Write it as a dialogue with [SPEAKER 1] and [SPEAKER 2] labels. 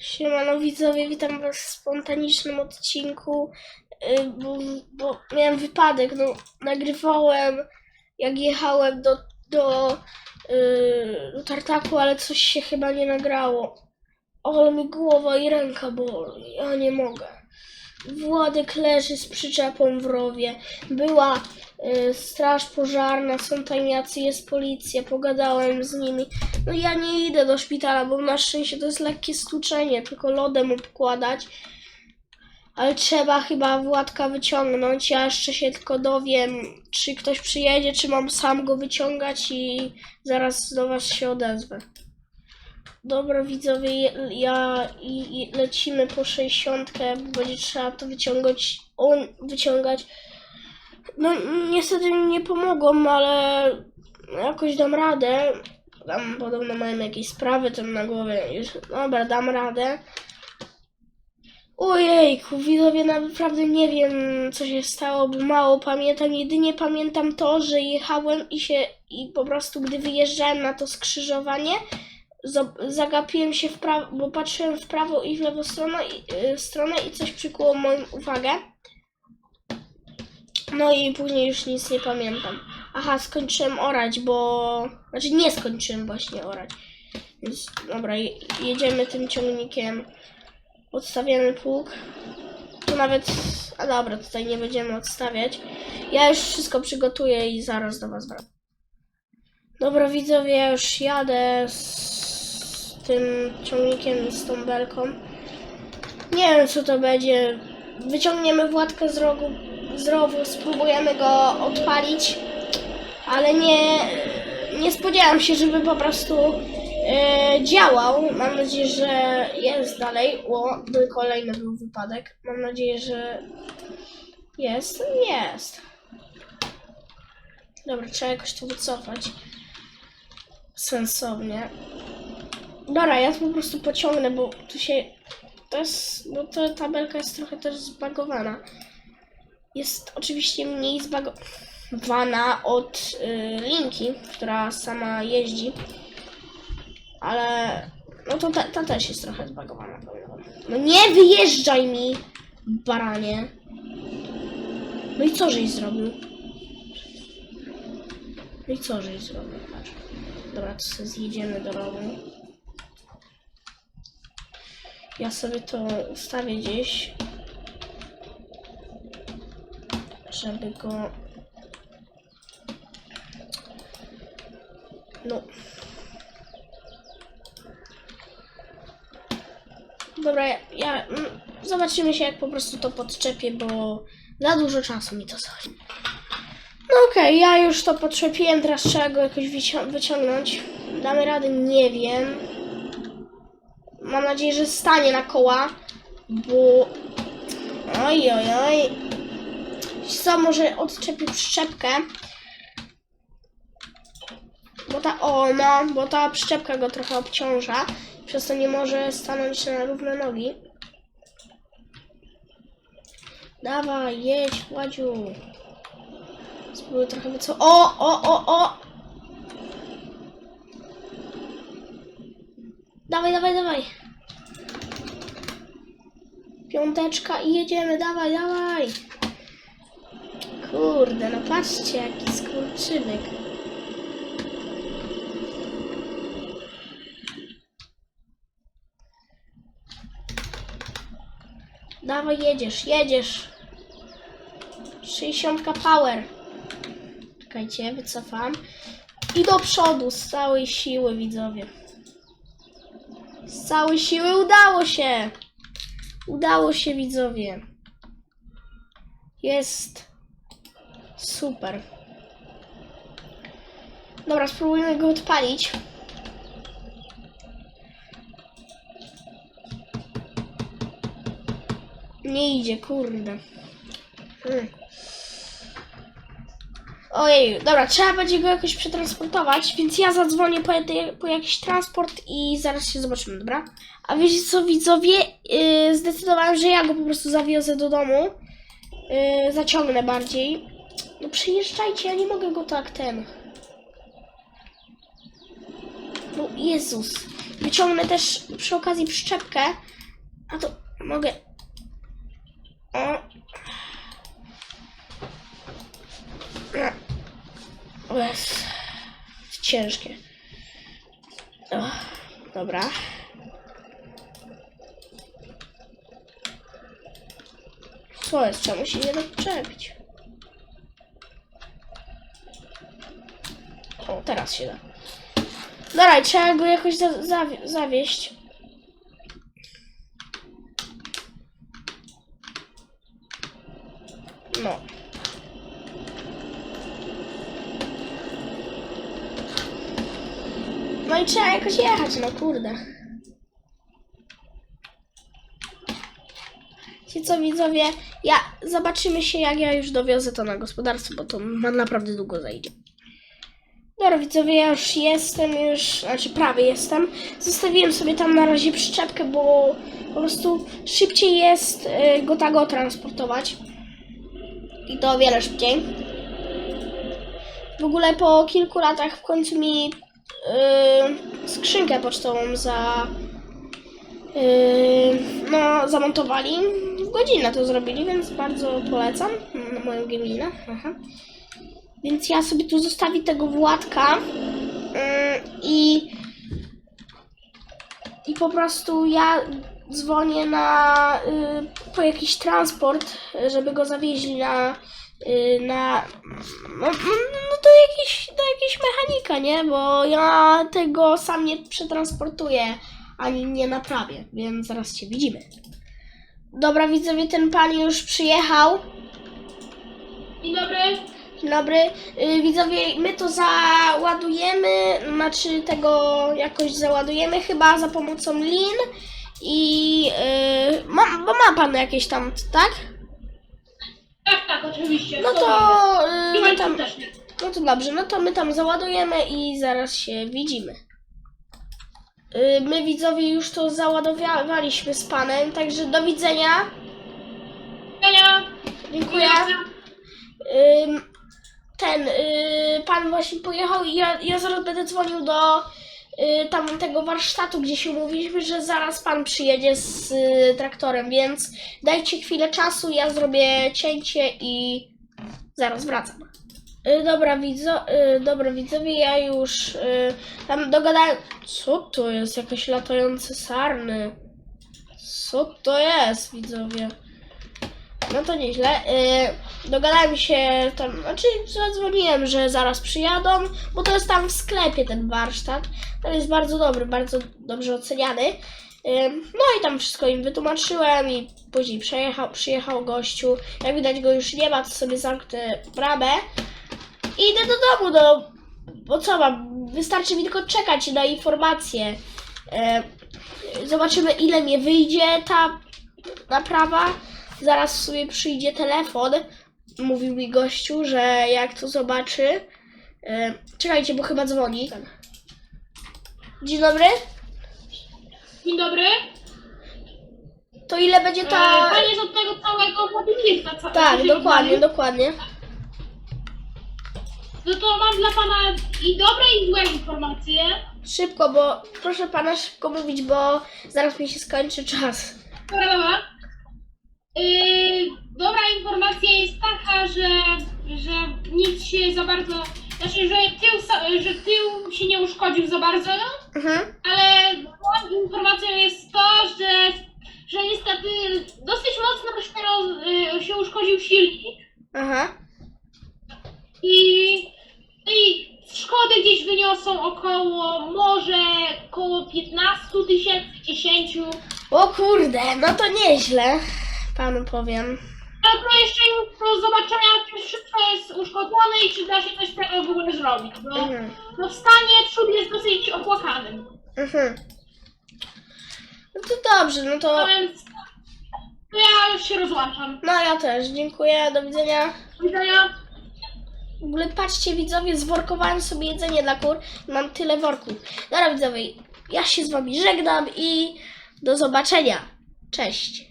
[SPEAKER 1] Siemano widzowie, witam was w spontanicznym odcinku, y, bo, bo miałem wypadek, no nagrywałem jak jechałem do, do, y, do tartaku, ale coś się chyba nie nagrało. Ale mi głowa i ręka boli, ja nie mogę. Władek leży z przyczepą w rowie. Była y, straż pożarna, są tam jacy, jest policja, pogadałem z nimi. No ja nie idę do szpitala, bo na szczęście to jest lekkie stłuczenie, tylko lodem obkładać. Ale trzeba chyba Władka wyciągnąć. Ja jeszcze się tylko dowiem, czy ktoś przyjedzie, czy mam sam go wyciągać i zaraz do was się odezwę. Dobra widzowie, ja i, i lecimy po 60, bo będzie trzeba to wyciągać, on wyciągać. No niestety mi nie pomogą, ale jakoś dam radę. Tam podobno mają jakieś sprawy tam na głowie. Już, dobra, dam radę. Ojejku, widzowie, naprawdę nie wiem, co się stało, bo mało pamiętam. Jedynie pamiętam to, że jechałem i się, i po prostu, gdy wyjeżdżałem na to skrzyżowanie, zagapiłem się w prawo, bo patrzyłem w prawo i w lewą stronę i, y, stronę i coś przykuło moją uwagę. No i później już nic nie pamiętam. Aha, skończyłem orać, bo... Znaczy nie skończyłem właśnie orać. Więc dobra, je- jedziemy tym ciągnikiem. Odstawiamy pług. Tu nawet... A dobra, tutaj nie będziemy odstawiać. Ja już wszystko przygotuję i zaraz do was wracam. Dobra widzowie, ja już jadę z tym ciągnikiem z tą belką. Nie wiem co to będzie. Wyciągniemy Władkę z rogu, z rowu, spróbujemy go odpalić, ale nie, nie spodziewam się, żeby po prostu e, działał. Mam nadzieję, że jest dalej. O, był kolejny był wypadek. Mam nadzieję, że jest. Jest. Dobra, trzeba jakoś to wycofać. Sensownie. Dobra, ja to po prostu pociągnę, bo tu się. To jest. Bo ta tabelka jest trochę też zbagowana. Jest oczywiście mniej zbagowana od y, linki, która sama jeździ. Ale. No to ta, ta też jest trochę zbagowana. No nie wyjeżdżaj mi, baranie. No i co żeś zrobił? No i co żeś zrobił? Dobra, to sobie zjedziemy do rowu. Ja sobie to ustawię gdzieś, żeby go... No. Dobra, ja, ja mm, zobaczymy się jak po prostu to podczepię, bo za dużo czasu mi to zajmie. No okej, ja już to podczepiłem, teraz trzeba go jakoś wycią- wyciągnąć. Damy radę? Nie wiem. Mam nadzieję, że stanie na koła, bo... Oj, oj, oj. Co, może odczepię przyczepkę. Bo ta, o no, bo ta przyczepka go trochę obciąża. Przez to nie może stanąć na równe nogi. Dawaj, jedź, Ładziu. Spróbuję trochę wyco... O, o, o, o! Dawaj, dawaj, dawaj. Piąteczka i jedziemy, dawaj, dawaj. Kurde, no patrzcie, jaki skurczybyk. Dawaj, jedziesz, jedziesz. 60 power. Czekajcie, wycofam. I do przodu z całej siły, widzowie. Całej siły udało się! Udało się, widzowie. Jest super. Dobra, spróbujmy go odpalić. Nie idzie, kurde. Hmm. Ojej, dobra, trzeba będzie go jakoś przetransportować, więc ja zadzwonię po, po jakiś transport i zaraz się zobaczymy, dobra? A wiecie co, widzowie? Yy, zdecydowałem, że ja go po prostu zawiozę do domu. Yy, zaciągnę bardziej. No przyjeżdżajcie, ja nie mogę go tak ten. No Jezus. wyciągnę też przy okazji przyczepkę. A to mogę. O. Jest. Ciężkie. O, dobra. Co jest? Czemu się nie da przyczepić? O, teraz się da. Dobra, i trzeba go jakoś za zawie- zawieść. No. No i trzeba jakoś jechać, no kurde. Ci co widzowie, ja zobaczymy się jak ja już dowiozę to na gospodarstwo, bo to ma naprawdę długo zajdzie. Dobra widzowie, ja już jestem, już, znaczy prawie jestem. Zostawiłem sobie tam na razie przyczepkę, bo po prostu szybciej jest y, go tak transportować. I to o wiele szybciej. W ogóle po kilku latach w końcu mi y, skrzynkę pocztową za Yy, no, zamontowali. W godzinę to zrobili, więc bardzo polecam na moją Geminę. Aha. Więc ja sobie tu zostawię tego Władka yy, i i po prostu ja dzwonię na yy, po jakiś transport, żeby go zawieźli na yy, na no, do jakiś do jakiegoś mechanika, nie? Bo ja tego sam nie przetransportuję ani nie naprawię, więc zaraz się widzimy. Dobra, widzowie, ten pan już przyjechał.
[SPEAKER 2] Dzień dobry.
[SPEAKER 1] Dzień dobry. Yy, widzowie, my to załadujemy, znaczy tego jakoś załadujemy chyba za pomocą lin i yy, ma, bo ma pan jakieś tam, tak?
[SPEAKER 2] Tak, tak, oczywiście.
[SPEAKER 1] No to yy,
[SPEAKER 2] Chyba
[SPEAKER 1] tam,
[SPEAKER 2] też nie.
[SPEAKER 1] No to dobrze, no to my tam załadujemy i zaraz się widzimy. Yy, My widzowie już to załadowaliśmy z panem, także do widzenia.
[SPEAKER 2] Widzenia.
[SPEAKER 1] Dziękuję. Ym, ten y, pan właśnie pojechał i ja, ja zaraz będę dzwonił do y, tam tego warsztatu, gdzie się mówiliśmy, że zaraz pan przyjedzie z y, traktorem, więc dajcie chwilę czasu, ja zrobię cięcie i zaraz wracam. Y, dobra, widzo, y, dobra widzowie, ja już y, tam dogadałem. Co to jest? Jakieś latające sarny. Co to jest, widzowie? No to nieźle. Dogadałem się tam, znaczy zadzwoniłem, że zaraz przyjadą, bo to jest tam w sklepie ten warsztat. Ten jest bardzo dobry, bardzo dobrze oceniany. No i tam wszystko im wytłumaczyłem i później przyjechał, przyjechał gościu. Jak widać go już nie ma, to sobie zamknę bramę. I idę do domu, no bo co mam, wystarczy mi tylko czekać na informacje. Yy, zobaczymy ile mi wyjdzie ta naprawa. Zaraz sobie przyjdzie telefon. Mówił mi gościu, że jak to zobaczy. E, czekajcie, bo chyba dzwoni. Dzień dobry.
[SPEAKER 2] Dzień dobry.
[SPEAKER 1] To ile będzie
[SPEAKER 2] Ta...
[SPEAKER 1] ta.
[SPEAKER 2] Pan jest od tego całego co
[SPEAKER 1] Tak, dokładnie, dokładnie.
[SPEAKER 2] No to mam dla pana i dobre i złe informacje.
[SPEAKER 1] Szybko, bo proszę pana szybko mówić, bo zaraz mi się skończy czas.
[SPEAKER 2] Dobra, dobra. Yy, dobra informacja jest taka, że, że nic się za bardzo. Znaczy, że tył, sa- że tył się nie uszkodził za bardzo,
[SPEAKER 1] Mhm.
[SPEAKER 2] ale złą informacją jest to, że, że niestety dosyć mocno się, roz, y, się uszkodził silnik
[SPEAKER 1] Aha.
[SPEAKER 2] I, i szkody gdzieś wyniosą około może około 15 tysięcy, 10.
[SPEAKER 1] O kurde, no to nieźle. Panu powiem.
[SPEAKER 2] Ale to jeszcze do zobaczenia, czy wszystko jest uszkodzone i czy da się coś z tego w ogóle zrobić, bo
[SPEAKER 1] Mhm.
[SPEAKER 2] no w stanie przód jest dosyć opłakanym.
[SPEAKER 1] Mhm. No to dobrze, no to.
[SPEAKER 2] No więc to ja już się rozłączam.
[SPEAKER 1] No ja też. Dziękuję, do widzenia.
[SPEAKER 2] Do widzenia.
[SPEAKER 1] W ogóle patrzcie widzowie, zworkowałem sobie jedzenie dla kur. Mam tyle worków. Dobra widzowie, ja się z wami żegnam i do zobaczenia. Cześć.